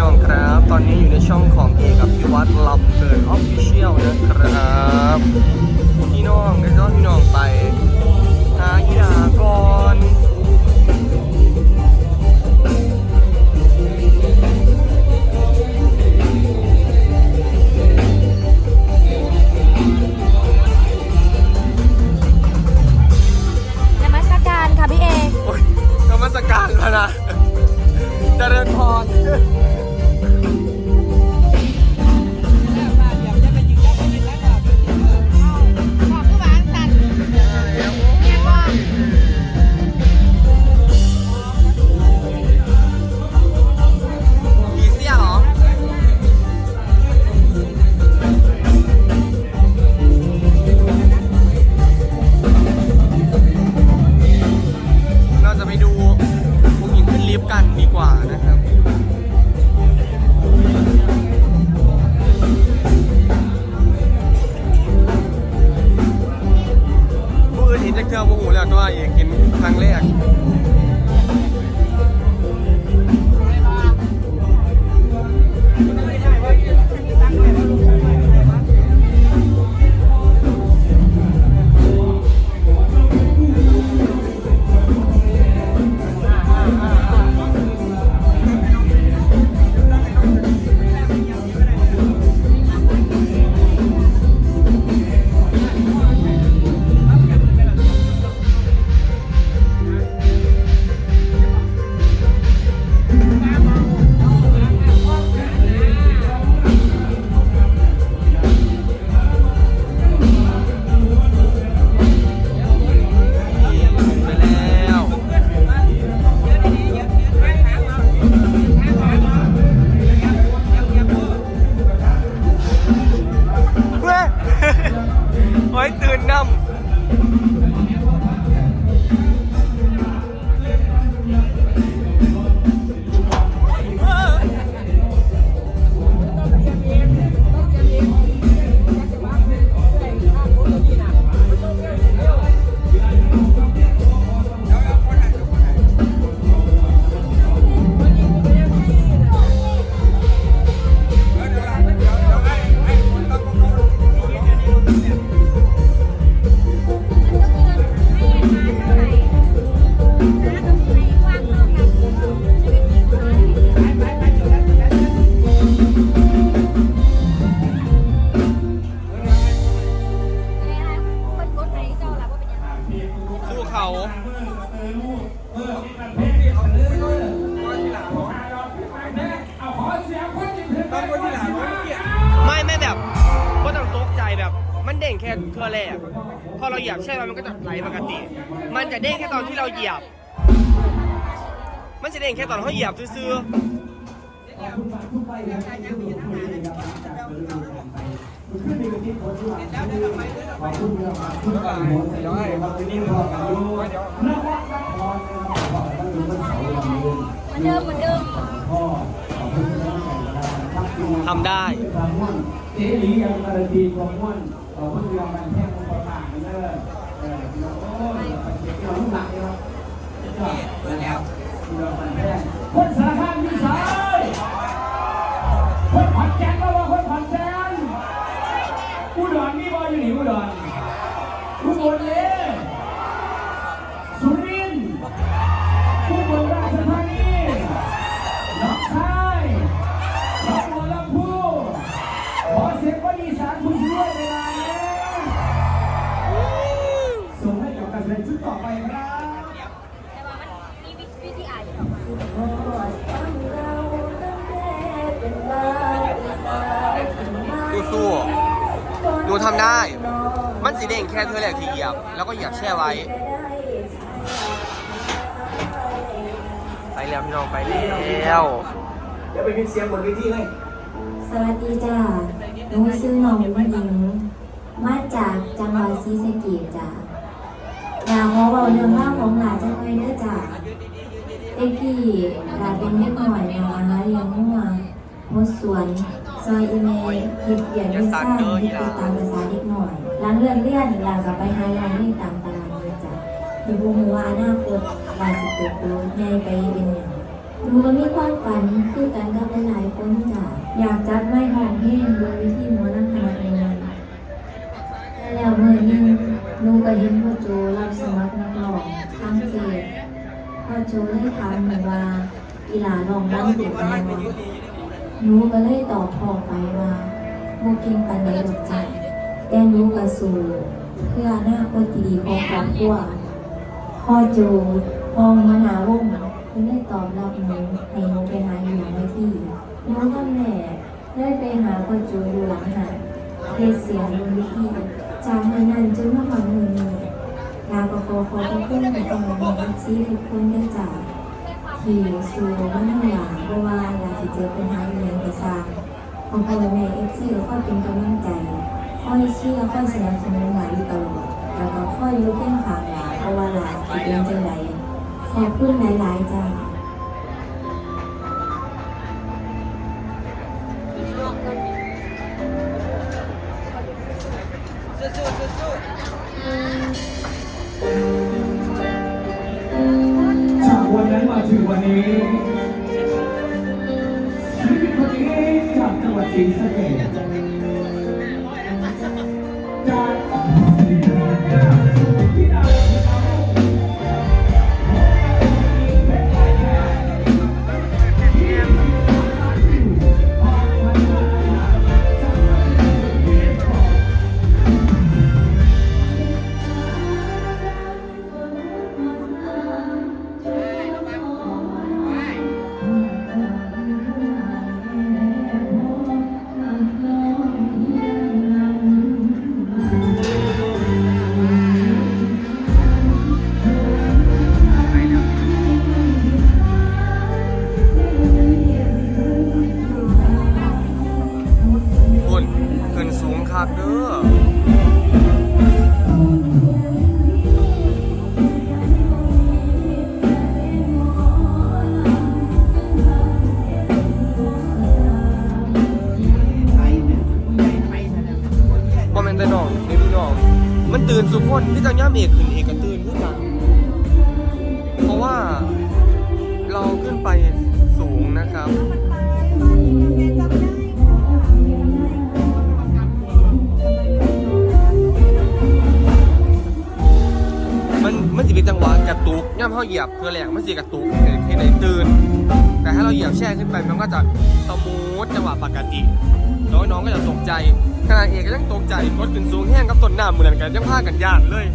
น้องครับ ตอนนี้อยู่ในช่องของเอกกับพิวัตรลำเกินออฟฟิเชียลนะครับพี่น้องได้ต้อนพี่น้องไปหาอีดาก่อนนมัสการค่ะพี่เอกโอ้ยนมัสการพะนะเจริญพร มันเด้งแค่เทือแรก พอเราเหยียบใช่ไหมมันก็จะไหลปกติ มันจะเด้งแค่ตอนที่เราเหยียบ มันจะเด้งแค่ตอนเขาเหยียบซื่อๆเหมือนเดิมเหมือนเดิมทำได้เจ๊หลียังการันตีความม่วน เราเพิ่งยอมมันแค่คนต่างกันเนอะเออเราโอ้ยเราลูกหลักเลยครับเปิดแล้วคนสารคามมีสายคนผัดแกงก็ว่าคนผัดแกงอุดรมีบอยอยู่นี่อุดรอุบลเลย ทำได้ มันสีแดงแค่เธอแหลกที่เหยียบ แล้วก็เหยียบแช่ไว้ ไปแล้วพี่น้องไปแล้วเดี๋ยวไปพิมพ์เสียงบนเวทีเลยสวัสดีจ้าหนูชื่อน้องหญิงมาจากจังหวัดศรีสะเกษจ้าอยากขอบอกเรื่องราวของหลานจังเลยเด้อจ้าเด็กพี่หลานเป็นเด็กหน่อยนะคะเลี้ยงงัวหมดสวน ซอยอีเมลเฮ็ดเบียร์เฮ็ดซ่านเฮ็ดตามภาษาเด็กหน่อยหลังเลื่อนเลื่อนหลานก็ไปหางานที่ตามตลาดเลยจ้าที่บุ้งว่าอนาคตหลานสิเติบโตใหญ่ไปเป็นอย่างหนูก็มีความฝันคือกันกับหลายๆคนจ้ะอยากจัดไม่หองเพลงโดยวิธีหมอลำคณะเองานแล้วเมื่อนึงหนูก็เห็นพ่อโจรับสมัครนักร้องทางเฟซพ่อโจได้ถามหนูว่าอีหลาลองร้องเก่งไหมวะ หนูก็เลยตอบพ่อไปว่าโมก่งปานใดดอกจ้ะแต่หนูก็สู้เพื่ออนาคตที่ดีของครอบครัวพ่อจูมองมาหาวงไม่ได้ตอบรับหนูให้หนูไปหาอยู่หลังเวทีหนูกับแม่ได้ไปหาพ่อจูอยู่หลังหันเทศเสียงบนเวทีจากเมื่อนั้นจนมาถึงมือนี้ลาก็ขอขอบพระคุณในตรงนี้ที่ทุกคนได้จาก ที่สู่มาทั้งหลังเพราะว่าเรากที่เจอปัญหาอยู่อย่างกระซาของพ่อแม่เอฟซีก็คอยเป็นกำลังใจค่อยเชื่อค่อยสนับสนุนหลานอยู่ตลอดแล้วก็ค่อยยกเล่นขางหลานเพราะว่าหลานที่เป็นจังไดขอบคุณหลายๆจ้า ถึงวันนี้ชีวิตคนนี้จากจังหวัดศรีสะเกษามเอกขึ้นเอกก็ตื่นขึ้นกันเพราะว่าเราขึ้นไปสูงนะครับมันมันสิเป็นจังหวะกระตุกย่ำเขาเหยียบเพื่อแหลกมันสิกระตุกให้ในตื่น แต่ถ้าเราเหยียบแช่ขึ้นไปมันก็จะสมูทจังหวะปกติน้องน้องก็จะตกใจขณะเอกก็ยังตกใจรถขึ้นสูงแห้งกับต้นหน้ำเหมือนกันยังพากันยานเลย